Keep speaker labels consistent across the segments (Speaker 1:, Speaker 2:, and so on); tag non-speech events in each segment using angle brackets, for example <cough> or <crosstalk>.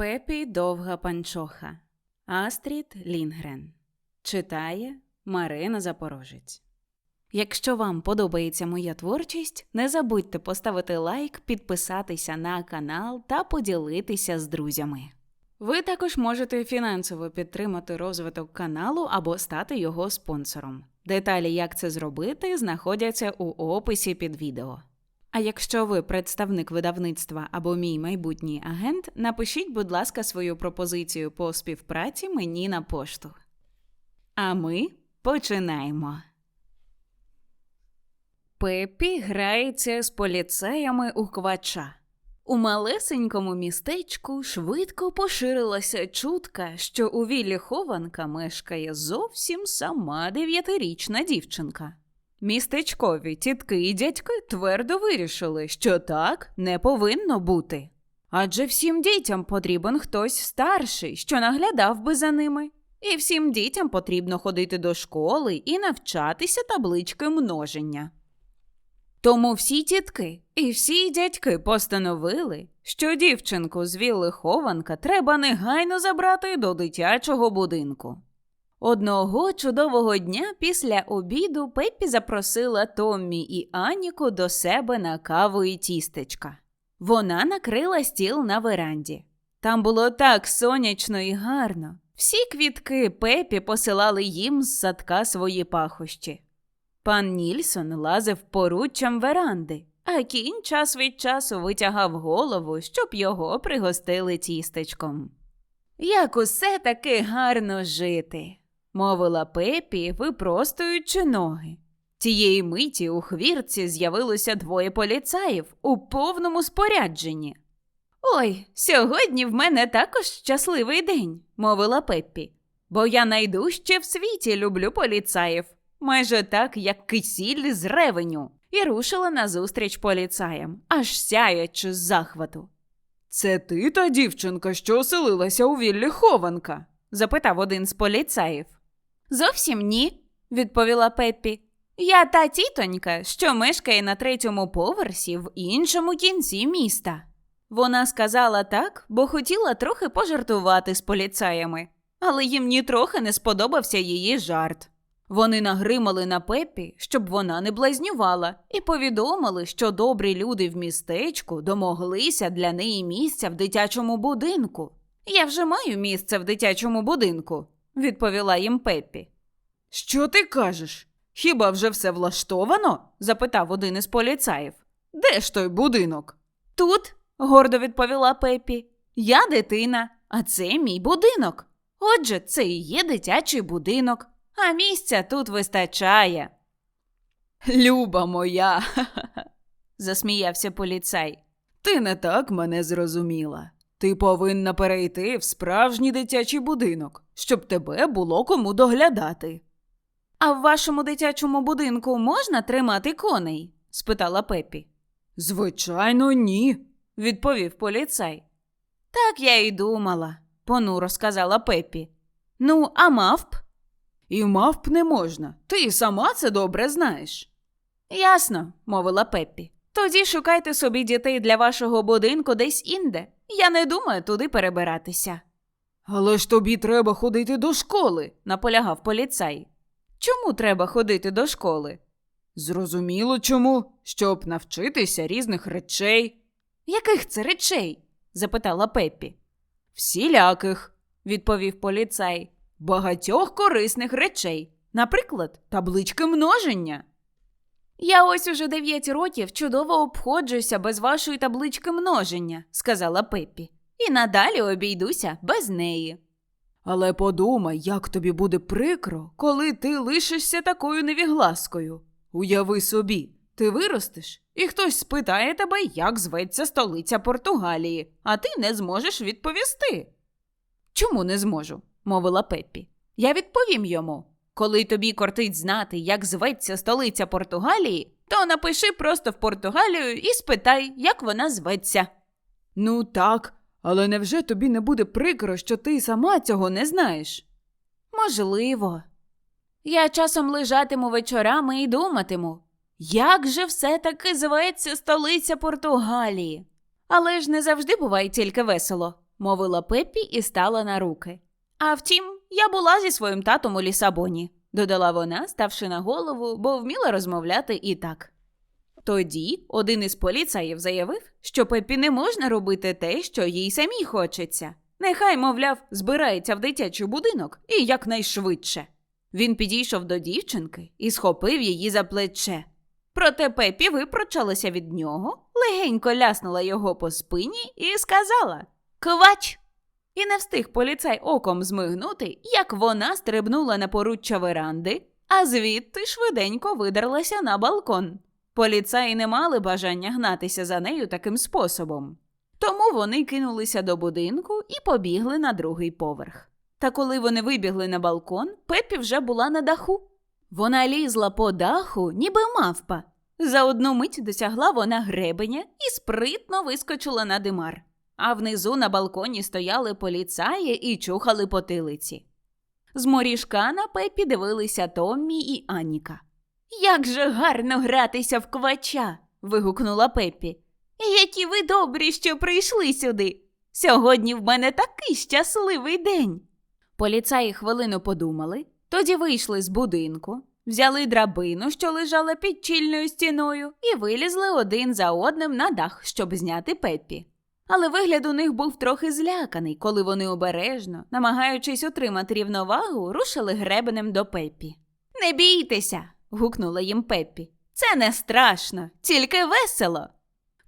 Speaker 1: Пепі довга панчоха. Астрід Лінгрен. Читає Марина Запорожець. Якщо вам подобається моя творчість, не забудьте поставити лайк, підписатися на канал та поділитися з друзями. Ви також можете фінансово підтримати розвиток каналу або стати його спонсором. Деталі, як це зробити, знаходяться у описі під відео. А якщо ви представник видавництва або мій майбутній агент, напишіть, будь ласка, свою пропозицію по співпраці мені на пошту. А ми починаємо. Пепі грається з поліцеями у квача. У малесенькому містечку швидко поширилася чутка, що у віллі хованка мешкає зовсім сама дев'ятирічна дівчинка. Містечкові тітки і дядьки твердо вирішили, що так не повинно бути. Адже всім дітям потрібен хтось старший, що наглядав би за ними. І всім дітям потрібно ходити до школи і навчатися таблички множення. Тому всі тітки і всі дядьки постановили, що дівчинку з вілли хованка треба негайно забрати до дитячого будинку. Одного чудового дня після обіду Пеппі запросила Томмі і Аніку до себе на каву і тістечка. Вона накрила стіл на веранді. Там було так сонячно і гарно. Всі квітки Пепі посилали їм з садка свої пахощі. Пан Нільсон лазив поруччям веранди, а кінь час від часу витягав голову, щоб його пригостили тістечком. Як усе таки гарно жити, мовила Пепі, випростуючи ноги. Тієї миті у хвірці з'явилося двоє поліцаїв у повному спорядженні. Ой, сьогодні в мене також щасливий день, мовила Пеппі, бо я найдужче в світі люблю поліцаїв, майже так, як кисіль з ревеню, і рушила назустріч поліцаям, аж сяючи з захвату. Це ти та дівчинка, що оселилася у віллі хованка? запитав один з поліцаїв. Зовсім ні, відповіла Пеппі. Я та тітонька, що мешкає на третьому поверсі в іншому кінці міста. Вона сказала так, бо хотіла трохи пожартувати з поліцаями, але їм нітрохи не сподобався її жарт. Вони нагримали на Пеппі, щоб вона не блазнювала, і повідомили, що добрі люди в містечку домоглися для неї місця в дитячому будинку. Я вже маю місце в дитячому будинку, відповіла їм Пеппі. Що ти кажеш? Хіба вже все влаштовано? запитав один із поліцаїв. Де ж той будинок? Тут, гордо відповіла Пепі. Я дитина, а це мій будинок. Отже, це і є дитячий будинок, а місця тут вистачає. Люба моя, <laughs> засміявся поліцай. Ти не так мене зрозуміла. Ти повинна перейти в справжній дитячий будинок, щоб тебе було кому доглядати. А в вашому дитячому будинку можна тримати коней? спитала Пепі. Звичайно, ні, відповів поліцай. Так я й думала, понуро сказала Пепі. Ну, а мавп? І мавп не можна. Ти сама це добре знаєш. Ясно, мовила Пеппі. Тоді шукайте собі дітей для вашого будинку десь інде. Я не думаю туди перебиратися. Але ж тобі треба ходити до школи, наполягав поліцай. Чому треба ходити до школи? Зрозуміло чому, щоб навчитися різних речей. Яких це речей? запитала Пеппі. Всіляких, відповів поліцай. Багатьох корисних речей, наприклад, таблички множення. Я ось уже дев'ять років чудово обходжуся без вашої таблички множення, сказала Пеппі, і надалі обійдуся без неї. Але подумай, як тобі буде прикро, коли ти лишишся такою невігласкою. Уяви собі, ти виростеш, і хтось спитає тебе, як зветься столиця Португалії, а ти не зможеш відповісти. Чому не зможу? мовила Пеппі. Я відповім йому. Коли тобі кортить знати, як зветься столиця Португалії, то напиши просто в Португалію і спитай, як вона зветься. Ну так, але невже тобі не буде прикро, що ти сама цього не знаєш? Можливо. Я часом лежатиму вечорами і думатиму, як же все таки зветься столиця Португалії. Але ж не завжди буває тільки весело. мовила Пеппі і стала на руки. А втім, я була зі своїм татом у Лісабоні, додала вона, ставши на голову, бо вміла розмовляти і так. Тоді один із поліцаїв заявив, що Пеппі не можна робити те, що їй самій хочеться. Нехай, мовляв, збирається в дитячий будинок і якнайшвидше. Він підійшов до дівчинки і схопив її за плече. Проте Пеппі випрочалася від нього, легенько ляснула його по спині і сказала Квач! І не встиг поліцай оком змигнути, як вона стрибнула на поруччя веранди, а звідти швиденько видерлася на балкон. Поліцаї не мали бажання гнатися за нею таким способом. Тому вони кинулися до будинку і побігли на другий поверх. Та коли вони вибігли на балкон, Пеппі вже була на даху. Вона лізла по даху, ніби мавпа. За одну мить досягла вона гребеня і спритно вискочила на димар. А внизу на балконі стояли поліцаї і чухали потилиці. З моріжка на Пеппі дивилися Томмі і Аніка. Як же гарно гратися в квача. вигукнула Пеппі. Які ви добрі, що прийшли сюди. Сьогодні в мене такий щасливий день. Поліцаї хвилину подумали, тоді вийшли з будинку, взяли драбину, що лежала під чільною стіною, і вилізли один за одним на дах, щоб зняти Пеппі. Але вигляд у них був трохи зляканий, коли вони обережно, намагаючись отримати рівновагу, рушили гребенем до Пеппі. Не бійтеся. гукнула їм Пеппі. Це не страшно, тільки весело.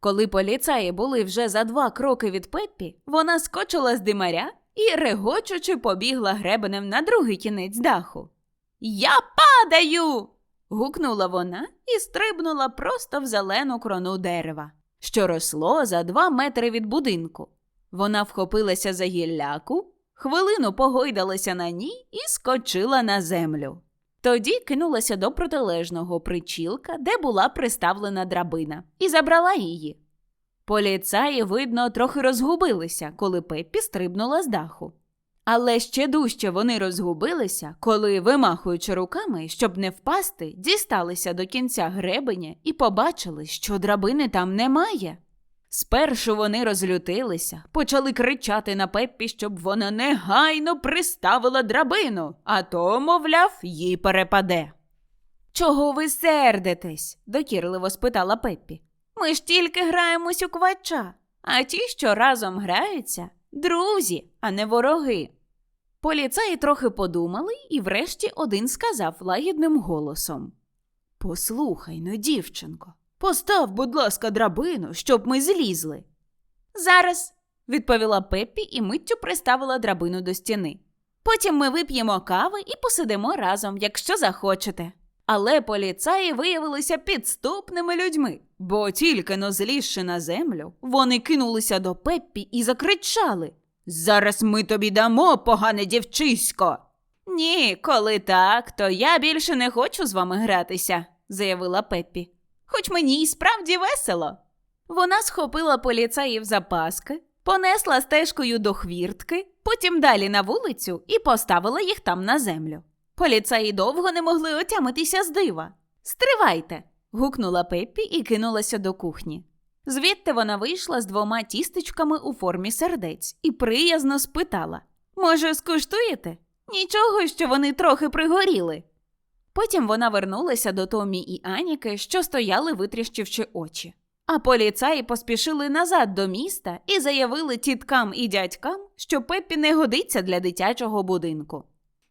Speaker 1: Коли поліцаї були вже за два кроки від Пеппі, вона скочила з димаря і, регочучи, побігла гребенем на другий кінець даху. Я падаю. гукнула вона і стрибнула просто в зелену крону дерева, що росло за два метри від будинку. Вона вхопилася за гілляку, хвилину погойдалася на ній і скочила на землю. Тоді кинулася до протилежного причілка, де була приставлена драбина, і забрала її. Поліцаї, видно, трохи розгубилися, коли Пеппі стрибнула з даху. Але ще дужче вони розгубилися, коли, вимахуючи руками, щоб не впасти, дісталися до кінця гребеня і побачили, що драбини там немає. Спершу вони розлютилися, почали кричати на Пеппі, щоб вона негайно приставила драбину, а то, мовляв, їй перепаде. Чого ви сердитесь? докірливо спитала Пеппі. Ми ж тільки граємось у квача, а ті, що разом граються, друзі, а не вороги. Поліцаї трохи подумали, і врешті один сказав лагідним голосом Послухай ну, дівчинко, постав, будь ласка, драбину, щоб ми злізли. Зараз, відповіла Пеппі і миттю приставила драбину до стіни. Потім ми вип'ємо кави і посидимо разом, якщо захочете. Але поліцаї виявилися підступними людьми, бо тільки но злізши на землю, вони кинулися до Пеппі і закричали Зараз ми тобі дамо, погане дівчисько. Ні, коли так, то я більше не хочу з вами гратися, заявила Пеппі. Хоч мені й справді весело. Вона схопила поліцаїв за паски, понесла стежкою до хвіртки, потім далі на вулицю і поставила їх там на землю. Поліцаї довго не могли отямитися з дива. Стривайте. гукнула Пеппі і кинулася до кухні. Звідти вона вийшла з двома тістечками у формі сердець і приязно спитала Може, скуштуєте? Нічого, що вони трохи пригоріли. Потім вона вернулася до Томі і Аніки, що стояли, витріщивши очі. А поліцаї поспішили назад до міста і заявили тіткам і дядькам, що Пеппі не годиться для дитячого будинку.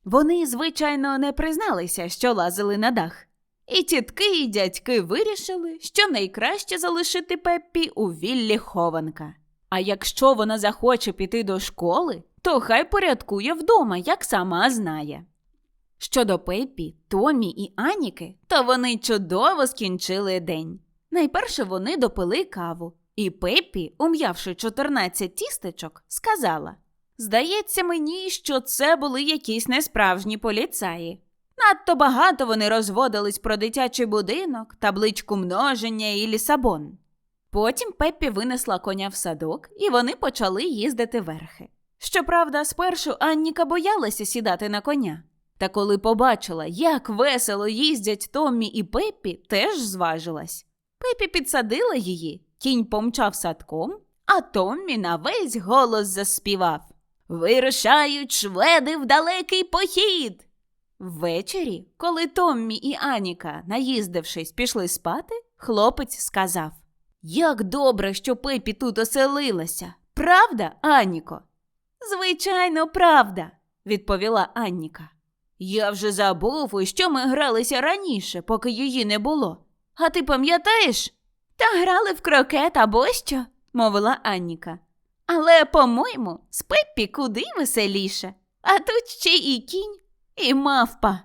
Speaker 1: Вони, звичайно, не призналися, що лазили на дах. І тітки і дядьки вирішили, що найкраще залишити Пеппі у віллі хованка. А якщо вона захоче піти до школи, то хай порядкує вдома, як сама знає. Щодо Пеппі, Томі і Аніки, то вони чудово скінчили день. Найперше вони допили каву, і Пеппі, ум'явши 14 тістечок, сказала Здається мені, що це були якісь несправжні поліцаї. Надто багато вони розводились про дитячий будинок, табличку множення і лісабон. Потім Пеппі винесла коня в садок, і вони почали їздити верхи. Щоправда, спершу Анніка боялася сідати на коня. Та коли побачила, як весело їздять Томмі і Пеппі, теж зважилась. Пеппі підсадила її, кінь помчав садком, а Томмі на весь голос заспівав. Вирушають шведи в далекий похід. Ввечері, коли Томмі і Аніка, наїздившись, пішли спати, хлопець сказав Як добре, що Пепі тут оселилася. Правда, Аніко? Звичайно, правда, відповіла Анніка. Я вже забув, у що ми гралися раніше, поки її не було. А ти пам'ятаєш? Та грали в крокет або що, мовила Анніка. Але, по-моєму, з Пеппі куди веселіше. А тут ще і кінь, і мавпа.